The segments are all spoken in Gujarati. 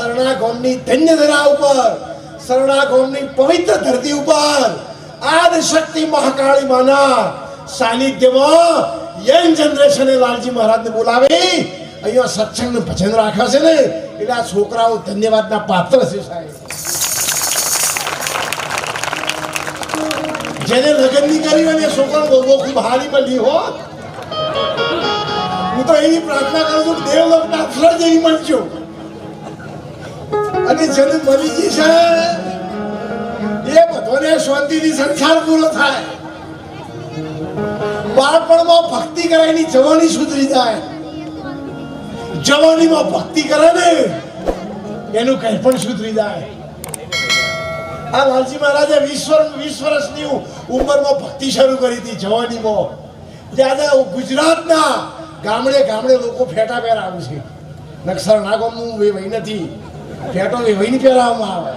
સરણા ગામની ધન્ય ધરા ઉપર સરણા પવિત્ર ધરતી ઉપર, આદ શક્તિ મહાકાળી માના સાનિધ્યમાં યંગ જનરેશને લાલજી મહારાજને બોલાવી. અહીંયા સત્સંગ ભજન રાખ્યા છે ને, એટલે આ છોકરાઓ ધન્યવાદના પાત્ર છે સાહેબ. જેને લગ્નની કરી હોય ને એ છોકરાને બહુ ખૂબ હારી મળી હોત હું તો એની પ્રાર્થના કરું છું દેવલોકના અક્ષર જેવી મળજો. અને જેને મળી છે. એ બધોને શાંતિની સંસાર પૂરો થાય. બાળપણમાં ભક્તિ કરાયની જવાની સુધરી જાય. જવાનીમાં ભક્તિ કરે ને, એનું કઈ પણ સુધરી જાય. આ લાલજી મહારાજે વીસ વર્ષ વર્ષની ઉંમરમાં ભક્તિ શરૂ કરી હતી જવાનીમાં. ત્યારે ગુજરાતના ગામડે ગામડે લોકો ફેટા પહેરાવે છે. નક્સર એ વેવાઈ નથી. ફેટો વેવાઈ ની પહેરાવવામાં આવે.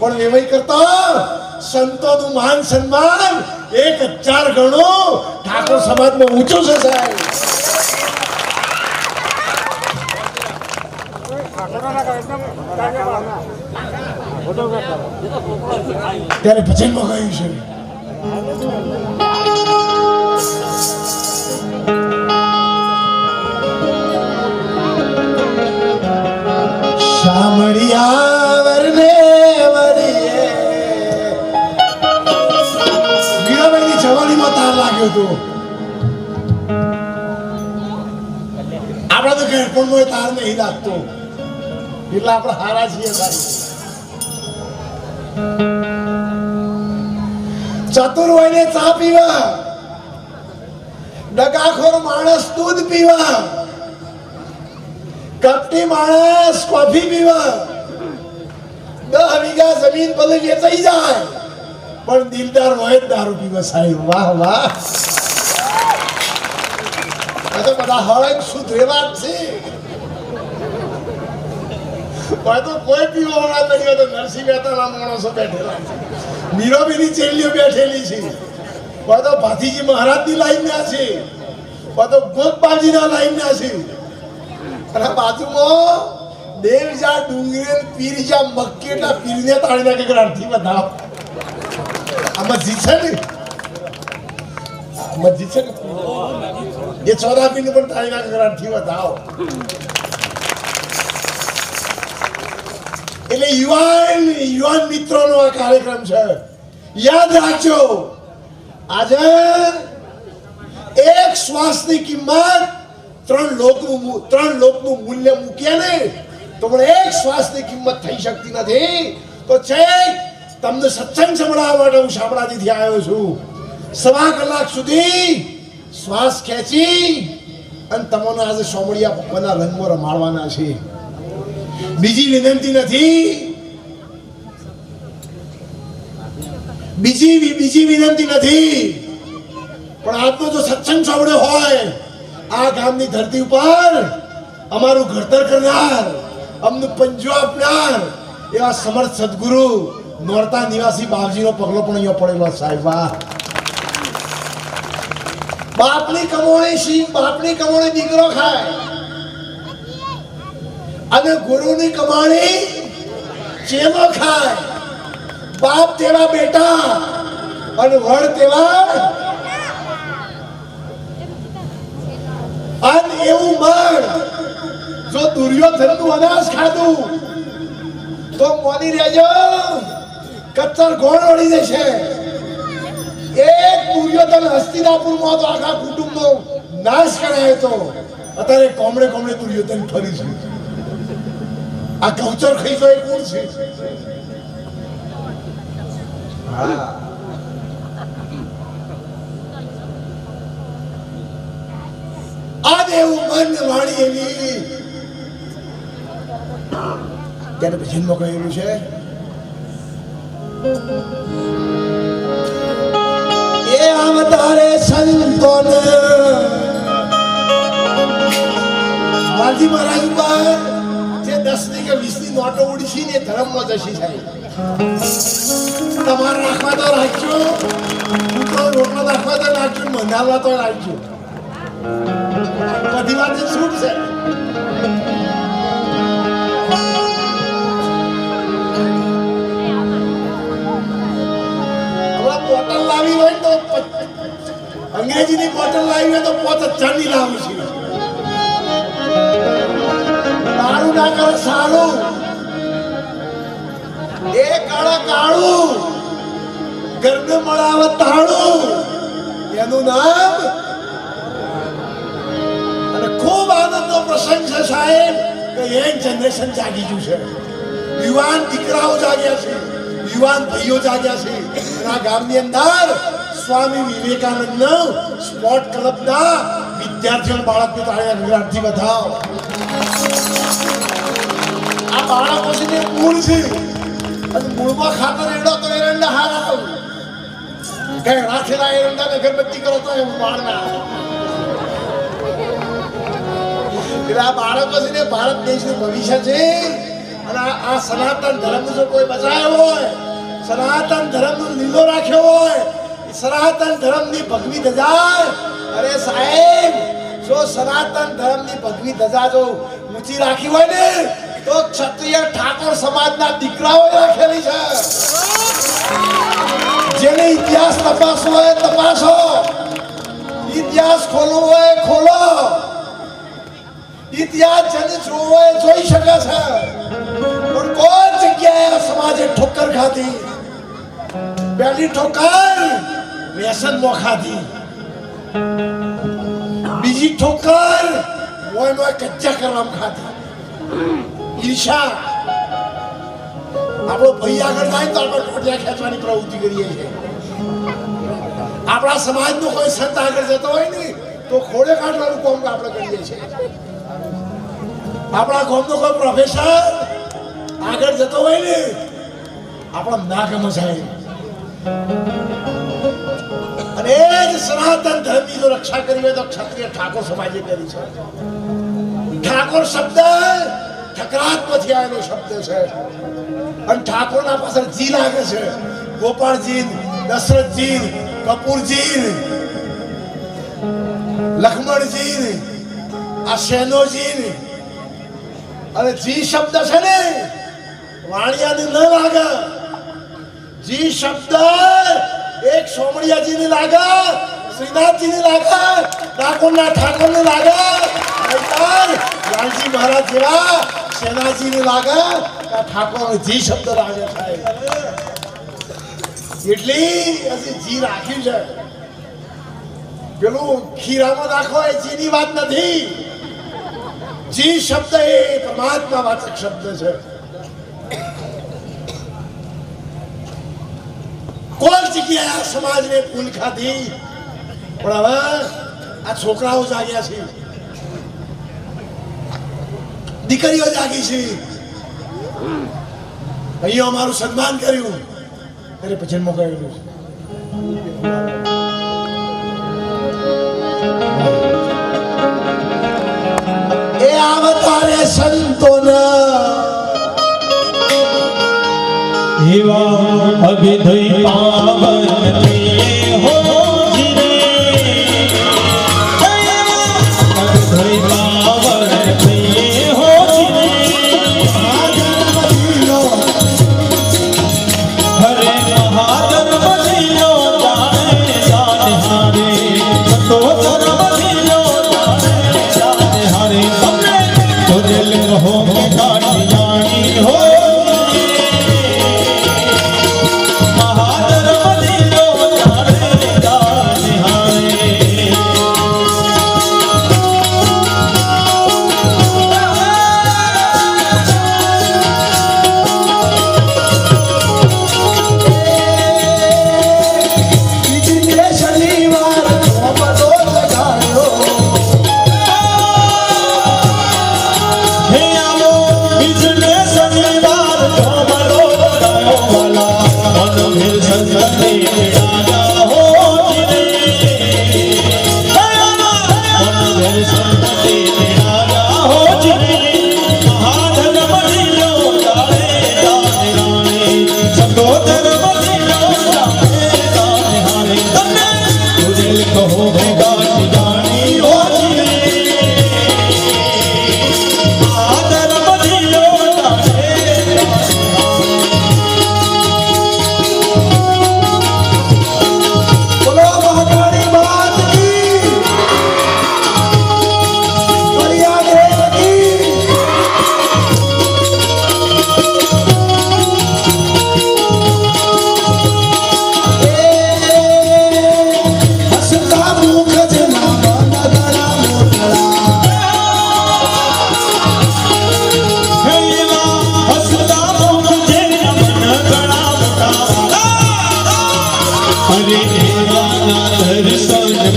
પણ વેવાઈ કરતા સંતોનું માન સન્માન એક હજાર ગણો ઠાકોર સમાજમાં ઊંચો છે સાહેબ. ત્યારે ભજનમાં કહ્યું છે. શામળિયા વરને વરીએ મીરાબાઈની જવાનીમાં તાર લાગ્યો હતો. આપણા તો ઘેરપણમાં તાર નહીં લાગતો. એટલે આપણે હારા છીએ ચતુર હોય ચા પીવા. ડગાખોર માણસ દૂધ પીવા. કપટી માણસ, કોફી પીવા. દસ વીઘા જમીન ભલે વેચાઈ જાય. પણ દિલદાર હોય દારૂ પીવા, સાહેબ. વાહ વાહ. તો બધા હળક સુધરે રેવા છે. હોય તો કોઈ પીવો વાળા નહીં તો નરસિંહ મહેતાના માણસો બેઠેલા છે. મીરોબીની ચેલીઓ બેઠેલી છે. હોય તો ભાતીજી મહારાજની લાઈનના છે. હોય તો ગોપબાજીના લાઈનના છે. અને બાજુમાં દેવજા ડુંગરે પીરજા મક્કેટા પીરને તાળી નાખે કે બધા. આ મસ્જિદ ને? મસ્જિદ છે ને? એ ચોદા પીને પણ તાળી નાખે કે અડધી એટલે યુવાન યુવાન મિત્રોનો આ કાર્યક્રમ છે. યાદ રાખજો. આજે એક શ્વાસની કિંમત ત્રણ લોકનું ત્રણ લોકનું મૂલ્ય મૂક્યા ને, તો પણ એક શ્વાસની કિંમત થઈ શકતી નથી. તો છેક, તમને સત્સંગ સંભળાવવા માટે હું શામળાજીથી આવ્યો છું. સવા કલાક સુધી શ્વાસ ખેંચી અને તમને આજે સોમળિયા ભગવાનના રંગમાં રમાડવાના છે. બીજી વિનંતી નથી. બીજી બીજી વિનંતી નથી. પણ આજનો જો સત્સંગ સાંભળ્યો હોય આ ગામની ધરતી ઉપર અમારું ઘડતર કરનાર, અમને પંજો આપનાર, એવા સમર્થ સદગુરુ નોરતા નિવાસી બાપજીનો પગલો પણ અહીંયા પડેલો સાહેબ બાપની કમોણી શી, બાપની કમોણી દીકરો ખાય. અને ગુરુની કમાણી ચેલો ખાય. બાપ તેવા બેટા અને વડ તેવા અન એવું મન જો દુર્યોધનનું અનાજ ખાધું, તો મોની રહેજો? કચ્છર ગોળ વળી જશે. એક દુર્યોધન હસ્તિનાપુરમાં તો આખા કુટુંબનો નાશ કરાયો તો અત્યારે કોમડે કોમડે દુર્યોધન ફરી છે આ કૌચર ખાઈ તો એ કોણ છે? હા. આ દેવું મન વાણી એવી. ત્યારે ભજનમાં કહેલું છે, એ અવતારે સંતોને વાલજી મહારાજ ઉપર જે દસની કે વીસની નોટો ઉડી ને ધર્મમાં જશી થાય તમારે રાખવા તો રાખજો તો રોટલો રાખવા તો રાખજો મંધાવવા તો રાખજો આદિવાસી શૂટ છે. બોટલ લાવી હોય તો અંગ્રેજીની બોટલ લાવી હોય તો પોત ચાંદી લાવી છે દારૂ ના કરે સારું એ કાળા કાળું. ગરબે મળાવે તાળું. એનું નામ આનંદનો પ્રસંગ છે સાહેબ, કે યંગ જનરેશન જાગી ગયું છે. યુવાન દીકરાઓ જાગ્યા છે, યુવાન ભાઈઓ જાગ્યા છે. આ ગામની અંદર સ્વામી વિવેકાનંદ સ્પોર્ટ ક્લબના વિદ્યાર્થીઓ બાળકને તાળીના ગુજરાતથી બતાવો આ બાળકો છે તે મૂળ છે. અને મૂળમાં ખાતર એડો તો એરંડા હારા આવું. કઈ રાખેલા એરંડા અગરબત્તી કરો તો એવું બાળ ના એટલે આ બાળકો છે ભારત દેશનું ભવિષ્ય છે. અને આ- સનાતન ધર્મ જો કોઈ બચાવ્યો હોય, સનાતન ધર્મ લીલો રાખ્યો હોય સનાતન ધર્મની ભગવી ધજા. અરે સાહેબ, જો સનાતન ધર્મની ભગવી ધજા જો ઊંચી રાખી હોય ને, તો ક્ષત્રિય ઠાકોર સમાજના દીકરાઓ રાખેલી છે. ઇતિહાસ તપાસવો હોય, તપાસો. ઇતિહાસ ખોલવો હોય, ખોલો. ઇતિહાસ જેને જોવો જોઈ શકે છે. પણ કોઈ જગ્યાએ સમાજે ઠોકર ખાધી. પહેલી ઠોકર વ્યસનમાં ખાધી. બીજી ઠોકર મોય કચ્ચા કરવામાં ખાધી. ઈર્ષા. આપણો ભાઈ આગળ જાય તો આપણે ટોટિયા ખેંચવાની પ્રવૃત્તિ કરીએ છીએ. આપણા સમાજનો કોઈ સંત આગળ જતો હોય ને, તો ખોડે કાઢવાનું કોમ આપણે કરીએ છીએ. આપણા કોમનો કોઈ પ્રોફેસર આગળ જતો હોય ને, આપણા નાક સાહેબ અને એ જ સનાતન ધર્મની જો રક્ષા કરી હોય તો ક્ષત્રિય ઠાકોર સમાજે કરી છે. ઠાકોર શબ્દ ઠકરાતમાંથી આવેલો શબ્દ છે. અને ઠાકોરના પાછળ જી લાગે છે. ગોપાળજી દશરથજી કપૂરજી લખમણજી આ સેનોજી અને જી શબ્દ છે ને, વાણિયાને ન લાગે. જી શબ્દ એક સોમણિયાજીને લાગે, શ્રીનાથજીને લાગે ઠાકોરના ઠાકોરને લાગે લાલજી મહારાજ જેવા સેનાજીને લાગે આ ઠાકોર જી શબ્દ લાગે સાહેબ એટલી હજી જી રાખ્યું છે. પેલું ખીરામાં નાખો એ જીની વાત નથી. જી શબ્દ એ પરમાત્મા વાચક શબ્દ છે. કોઈ જગ્યાએ આ સમાજને ભૂલ ખાધી. પણ હવે આ છોકરાઓ જાગ્યા છે. દીકરીઓ જાગી છે. અહીંયા અમારું સન્માન કર્યું. ત્યારે ભજનમાં મોકલેલું એ સંતોના. એવા અભિધય પાવન Deus.